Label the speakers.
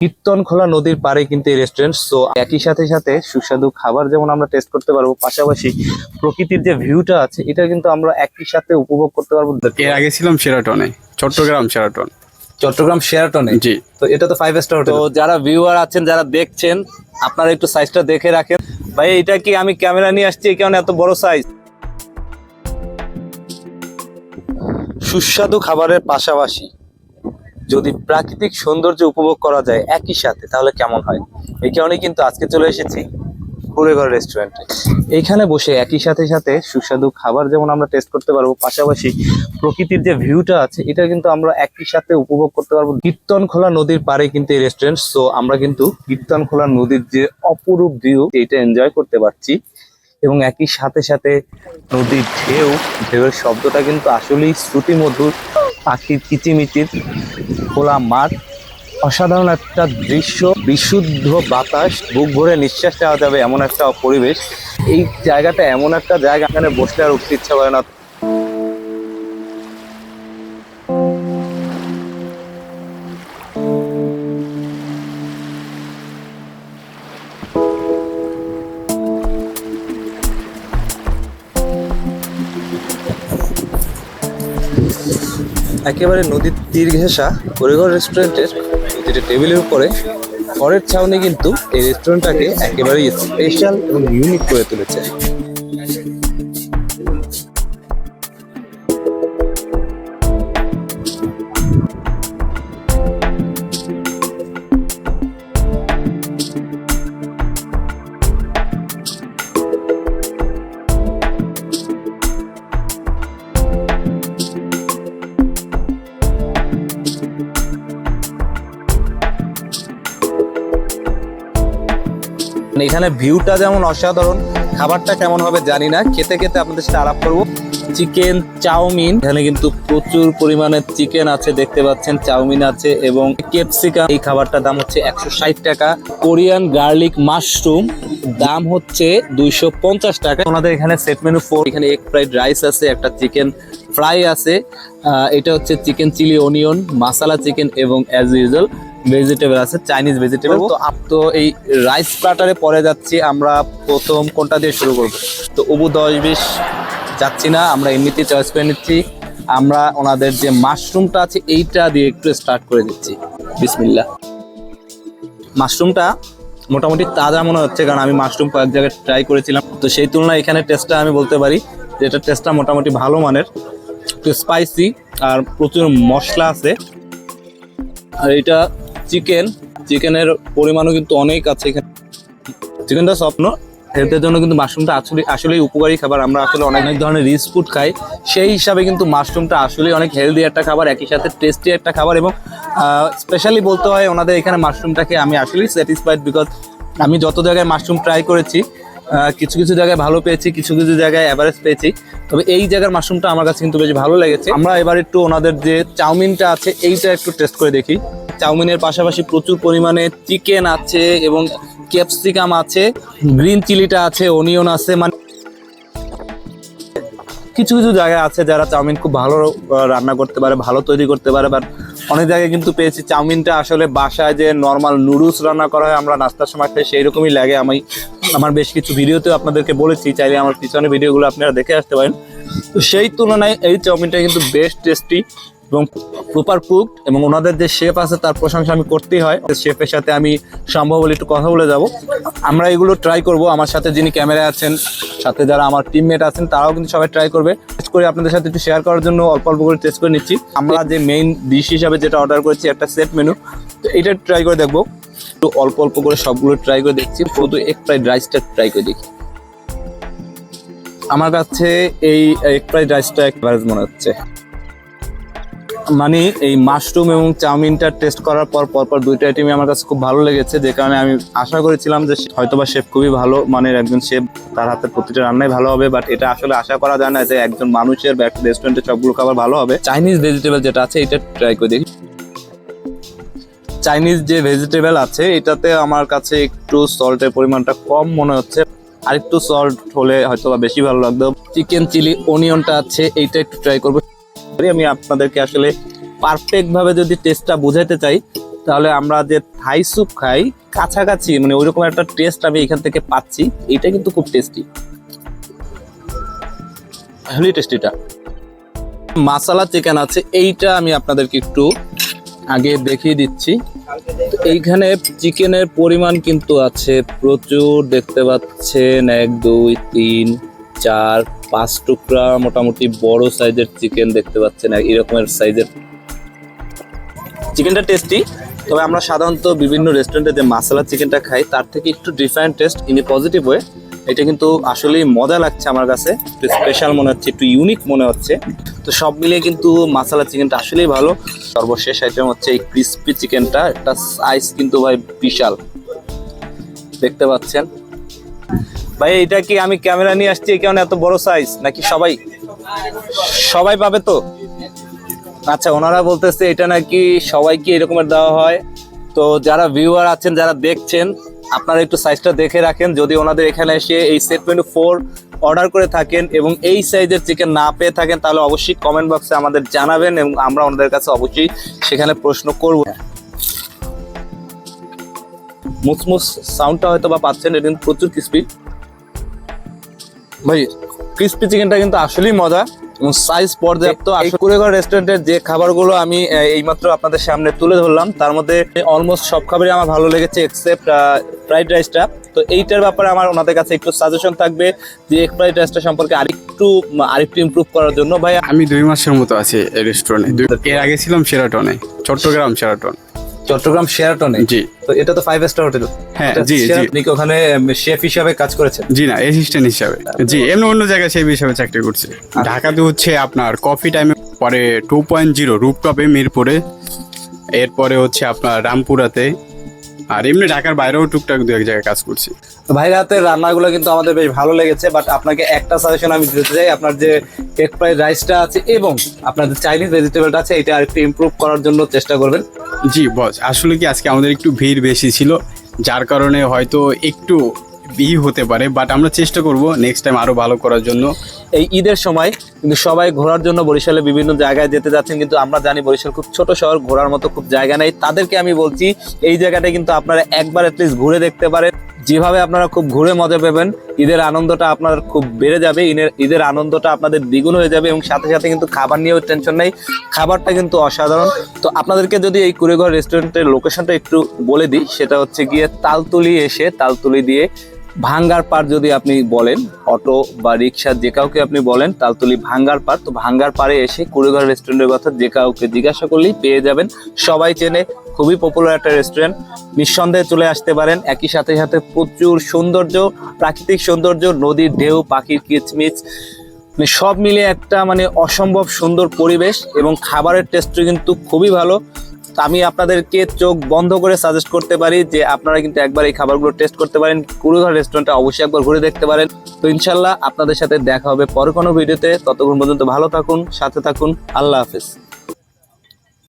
Speaker 1: কীর্তনখোলা নদীর পাড়ে কিন্তু এই রেস্টুরেন্ট সো একই সাথে সাথে সুস্বাদু খাবার যেমন আমরা টেস্ট করতে পারব পাশাপাশি প্রকৃতির যে ভিউটা আছে এটা কিন্তু আমরা একই সাথে উপভোগ করতে পারব।
Speaker 2: এর আগে ছিলাম সেরাটনে চট্টগ্রাম সেরাটন
Speaker 1: চট্টগ্রাম শেরাটনে
Speaker 2: জি।
Speaker 1: তো এটা তো ফাইভ স্টার তো যারা ভিউয়ার আছেন যারা দেখছেন আপনারা একটু সাইজটা দেখে রাখেন। ভাই এটা কি আমি ক্যামেরা নিয়ে আসছি? কারণে এত বড় সাইজ সুস্বাদু খাবারের পাশাপাশি যদি প্রাকৃতিক সৌন্দর্য উপভোগ করা যায় একই সাথে তাহলে কেমন হয়? এই কারণে কিন্তু আজকে চলে এসেছি কুড়েঘর রেস্টুরেন্টে। এইখানে বসে একই সাথে সাথে সুস্বাদু খাবার যেমন আমরা টেস্ট করতে পারব পাশাপাশি প্রকৃতির যে ভিউটা আছে এটা কিন্তু আমরা একই সাথে উপভোগ করতে পারব। কীর্তনখোলা নদীর পারে কিন্তু এই রেস্টুরেন্ট সো আমরা কিন্তু কীর্তনখোলা নদীর যে অপরূপ ভিউ এটা এনজয় করতে পারছি। এবং একই সাথে সাথে নদীর ঢেউ ঢেউয়ের শব্দটা কিন্তু আসলেই শ্রুতিমধুর। পাখির কিচিমিচির খোলা মাঠ অসাধারণ একটা দৃশ্য, বিশুদ্ধ বাতাস, বুক ভরে নিঃশ্বাস নেওয়া যাবে এমন একটা পরিবেশ। এই জায়গাটা এমন একটা জায়গা এখানে বসলে আর উঠতে ইচ্ছা করে না। একেবারে নদীর তীর ঘেঁষা পরিঘর রেস্টুরেন্টের প্রতিটা টেবিলের উপরে খড়ের ছাউনি কিন্তু এই রেস্টুরেন্টটাকে একেবারেই স্পেশাল এবং ইউনিক করে তুলেছে। এখানে ভিউটা যেমন অসাধারণ, খাবারটা কেমন হবে জানি না। খেতে খেতে আপনাদের সাথে আলাপ করব। Chicken chowmein. এখানে কিন্তু প্রচুর পরিমাণে চিকেন আছে, দেখতে পাচ্ছেন, চাউমিন আছে এবং ক্যাপসিকাম এই খাবারটার দাম হচ্ছে একশো ষাট টাকা। কোরিয়ান গার্লিক মাশরুম দাম হচ্ছে দুইশো পঞ্চাশ টাকা। ওনাদের এখানে সেট মেনু ফোর এখানে এক ফ্রাইড রাইস আছে, একটা চিকেন ফ্রাই আছে। এটা হচ্ছে chicken chilli onion masala chicken এবং অ্যাজ ইউজুয়াল ভেজিটেবল আছে চাইনিজ ভেজিটেবল তো আপ তো এই রাইস প্লাটারে পরে যাচ্ছি আমরা প্রথম কোনটা দিয়ে শুরু করব? তো উবু দশ বিশ যাচ্ছি না, আমরা এমনিতেই চয়েস করে নিচ্ছি। আমরা ওনাদের যে মাশরুমটা আছে, এইটা দিয়ে একটু স্টার্ট করে দিচ্ছি। বিসমিল্লা মাশরুমটা মোটামুটি তাজা মনে হচ্ছে, কারণ আমি মাশরুম কয়েক জায়গায় ট্রাই করেছিলাম। তো সেই তুলনায় এখানে টেস্টটা আমি বলতে পারি যে এটা টেস্টটা মোটামুটি ভালো মানের। একটু স্পাইসি আর প্রচুর মশলা আছে। আর এটা চিকেন চিকেনের পরিমাণও কিন্তু অনেক আছে এখানে। চিকেনটা স্বপ্ন হেলথের জন্য কিন্তু মাশরুমটা আসলে আসলেই উপকারী খাবার। আমরা আসলে অনেক অনেক ধরনের রিচ ফুড খাই। সেই হিসাবে কিন্তু মাশরুমটা আসলেই অনেক হেলদি একটা খাবার, একই সাথে টেস্টি একটা খাবার এবং স্পেশালি বলতে হয় ওনাদের এখানে মাশরুমটাকে আমি আসলেই স্যাটিসফাইড বিকজ আমি যত জায়গায় মাশরুম ট্রাই করেছি কিছু কিছু জায়গায় ভালো পেয়েছি, কিছু কিছু জায়গায় অ্যাভারেজ পেয়েছি। তবে এই জায়গার মাশরুমটা আমার কাছে কিন্তু বেশ ভালো লেগেছে। আমরা এবার একটু ওনাদের যে চাউমিনটা আছে, এইটা একটু টেস্ট করে দেখি। চাউমিনের পাশাপাশি প্রচুর পরিমাণে চিকেন আছে এবং ক্যাপসিকাম আছে গ্রিন চিলিটা আছে অনিয়ন আছে মানে কিছু কিছু জায়গায় আছে যারা চাউমিন খুব ভালো রান্না করতে পারে, ভালো তৈরি করতে পারে বাট অনেক জায়গায় কিন্তু পেয়েছি। চাউমিনটা আসলে বাসায় যে নর্মাল নুডলস রান্না করা হয়, আমরা নাস্তার সময় খাই সেই রকমই লাগে। আমি, আমার বেশ কিছু ভিডিওতেও আপনাদেরকে বলেছি, চাইলে আমার পিছনে ভিডিওগুলো আপনারা দেখে আসতে পারেন। তো সেই তুলনায় এই চাউমিনটা কিন্তু বেশ টেস্টি এবং প্রপার কুকড এবং ওনাদের যে শেফ আছে তার প্রশংসা আমি করতেই হয়। শেফের সাথে আমি সম্ভব হলে একটু কথা বলে যাব। আমরা এগুলো ট্রাই করব। আমার সাথে যিনি ক্যামেরায় আছেন, সাথে যারা আমার টিমমেট আছেন, তারাও কিন্তু সবাই ট্রাই করবে। টেস্ট করে আপনাদের সাথে একটু শেয়ার করার জন্য অল্প অল্প করে টেস্ট করে নিচ্ছি। আমরা যে মেইন ডিশ হিসাবে যেটা অর্ডার করেছি, একটা সেট মেনু তো এটা ট্রাই করে দেখব। একটু অল্প অল্প করে সবগুলো ট্রাই করে দেখছি। শুধু এক ফ্রাইড রাইসটা ট্রাই করে দেখি। আমার কাছে এই এক ফ্রাইড রাইসটা এভারেজ মনে হচ্ছে। মানে এই মাশরুম এবং চাউমিনটা টেস্ট করার পর পরপর দুইটা আইটেমই আমার কাছে খুব ভালো লেগেছে, যে কারণে আমি আশা করেছিলাম যে হয়তোবা শেফ খুবই ভালো মানের একজন শেফ তার হাতের প্রতিটা রান্নাই ভালো হবে বাট এটা আসলে আশা করা যায় না যে একজন মানুষের বা একটা রেস্টুরেন্টে সবগুলো খাবার ভালো হবে। চাইনিজ ভেজিটেবল যেটা আছে, এটা ট্রাই করে দেখি। চাইনিজ যে ভেজিটেবল আছে, এটাতে আমার কাছে একটু সল্টের পরিমাণটা কম মনে হচ্ছে। আর একটু সল্ট হলে হয়তো বেশি ভালো লাগতো। চিকেন চিলি অনিয়নটা আছে, এইটা একটু ট্রাই করব। আমি আপনাদেরকে আসলে পারফেক্ট ভাবে যদি টেস্টটা বোঝাইতে চাই তাহলে আমরা যে থাই স্যুপ খাই কাছাকাছি মানে ওইরকম একটা টেস্ট আমি এখান থেকে পাচ্ছি এটা কিন্তু খুব টেস্টি হেভি টেস্টিটা মাসালা চিকেন আছে এইটা আমি আপনাদেরকে একটু আগে দেখিয়ে দিচ্ছি। এইখানে চিকেনের পরিমাণ কিন্তু আছে প্রচুর দেখতে পাচ্ছেন এক দুই তিন চার, পাঁচ টুকরা মোটামুটি বড় সাইজের চিকেন দেখতে পাচ্ছেন এরকমের সাইজের চিকেনটা টেস্টি তবে আমরা সাধারণত বিভিন্ন রেস্টুরেন্টে যে মাসালা চিকেনটা খাই, তার থেকে একটু different taste in a positive way এটা কিন্তু আসলেই মজা লাগছে আমার কাছে, একটু স্পেশাল মনে হচ্ছে, একটু ইউনিক মনে হচ্ছে। তো সব মিলিয়ে কিন্তু মাসালা চিকেনটা আসলেই ভালো। সর্বশেষ আইটেম হচ্ছে এই ক্রিস্পি চিকেনটা, একটা সাইজ কিন্তু ভাই বিশাল। দেখতে পাচ্ছেন? ভাই, এটা কি আমি ক্যামেরা নিয়ে আসছি? এই এত বড় সাইজ নাকি সবাই সবাই পাবে তো? আচ্ছা ওনারা বলতেছে এটা নাকি সবাইকে এরকমের দেওয়া হয়। তো যারা ভিউয়ার আছেন, যারা দেখছেন, আপনারা একটু সাইজটা দেখে রাখেন। যদি ওনাদের এখানে এসে এই সেট টোয়েন্টি ফোর অর্ডার করে থাকেন এবং এই সাইজের চিকেন না পেয়ে থাকেন, তাহলে অবশ্যই কমেন্ট বক্সে আমাদের জানাবেন এবং আমরা ওনাদের কাছে অবশ্যই সেখানে প্রশ্ন করব। মুসমুস সাউন্ডটা হয়তো বা পাচ্ছেন এটা কিন্তু প্রচুর ক্রিস্পি ভাই ক্রিস্পি চিকেনটা কিন্তু আসলেই মজা এবং সাইজ পর্যাপ্ত। কুড়েঘর রেস্টুরেন্টের যে খাবারগুলো আমি এইমাত্র আপনাদের সামনে তুলে ধরলাম তার মধ্যে অলমোস্ট সব খাবারই আমার ভালো লেগেছে এক্সেপ্ট ফ্রাইড রাইসটা তো এইটার ব্যাপারে আমার ওনাদের কাছে একটু সাজেশন থাকবে যে ফ্রাইড রাইসটা সম্পর্কে আরেকটু আরেকটু ইমপ্রুভ করার জন্য। ভাই
Speaker 2: আমি দুই মাসের মতো আছি এই রেস্টুরেন্টে এর আগে ছিলাম সেরাটনে চট্টগ্রাম সেরাটন
Speaker 1: চট্টগ্রাম শেরাটনে
Speaker 2: জি।
Speaker 1: তো এটা তো ফাইভ স্টার হোটেল
Speaker 2: হ্যাঁ, জি, জি।
Speaker 1: আপনি কি ওখানে শেফ হিসাবে কাজ করেছেন?
Speaker 2: জি না অ্যাসিস্ট্যান্ট হিসাবে। জি এমনি অন্য জায়গায় হিসাবে চাকরি করছি। ঢাকাতে হচ্ছে আপনার কফি টাইমে পরে টু পয়েন্ট জিরো রূপটপে মিরপুরে এরপরে হচ্ছে আপনার রামপুরাতে আর এমনি ঢাকার বাইরেও টুকটাক দু এক জায়গায় কাজ করছি।
Speaker 1: তো ভাইয়ের হাতের রান্নাগুলো কিন্তু আমাদের বেশ ভালো লেগেছে বাট আপনাকে একটা সাজেশন আমি দিতে চাই আপনার যে এগ ফ্রাইড রাইসটা আছে এবং আপনার যে চাইনিজ ভেজিটেবলটা আছে এটা আর একটু ইমপ্রুভ করার জন্য চেষ্টা করবেন।
Speaker 2: জি, বস। আসলে কি আজকে আমাদের একটু ভিড় বেশি ছিল, যার কারণে হয়তো একটু ই হতে পারে বাট আমরা চেষ্টা করব নেক্সট টাইম আরও ভালো করার জন্য।
Speaker 1: এই ঈদের সময় কিন্তু সবাই ঘোরার জন্য বরিশালে বিভিন্ন জায়গায় যেতে যাচ্ছেন, কিন্তু আমরা জানি বরিশাল খুব ছোট শহর, ঘোরার মতো খুব জায়গা নেই। তাদেরকে আমি বলছি, এই জায়গাটা কিন্তু আপনারা একবার অ্যাটলিস্ট ঘুরে দেখতে পারেন। যেভাবে আপনারা খুব ঘুরে মজা পাবেন, ঈদের আনন্দটা আপনার খুব বেড়ে যাবে, ঈদের ঈদের আনন্দটা আপনাদের দ্বিগুণ হয়ে যাবে এবং সাথে সাথে কিন্তু খাবার নিয়েও টেনশন নেই। খাবারটা কিন্তু অসাধারণ। তো আপনাদেরকে যদি এই কুড়েঘর রেস্টুরেন্টের লোকেশনটা একটু বলে দিই, সেটা হচ্ছে গিয়ে তালতুলি এসে তালতুলি দিয়ে ভাঙ্গার পার যদি আপনি বলেন, অটো বা রিক্সা যে কাউকে আপনি বলেন, তালতলি ভাঙ্গার পার তো ভাঙ্গার পারে এসে কুড়েঘর রেস্টুরেন্টের কথা যে কাউকে জিজ্ঞাসা করলেই পেয়ে যাবেন। সবাই চেনে, খুবই পপুলার একটা রেস্টুরেন্ট নিঃসন্দেহে চলে আসতে পারেন। একই সাথে সাথে প্রচুর সৌন্দর্য, প্রাকৃতিক সৌন্দর্য নদীর ঢেউ পাখির কিচমিচ মানে সব মিলে একটা মানে অসম্ভব সুন্দর পরিবেশ এবং খাবারের টেস্টও কিন্তু খুবই ভালো। আমি আপনাদেরকে চোখ বন্ধ করে সাজেস্ট করতে পারি যে আপনারা কিন্তু একবার এই খাবারগুলো টেস্ট করতে পারেন। কুড়ুঘর রেস্টুরেন্টে অবশ্যই একবার ঘুরে দেখতে পারেন। তো ইনশাল্লাহ আপনাদের সাথে দেখা হবে পরে কোনো ভিডিওতে ততক্ষণ পর্যন্ত ভালো থাকুন, সাথে থাকুন। আল্লাহ হাফিজ।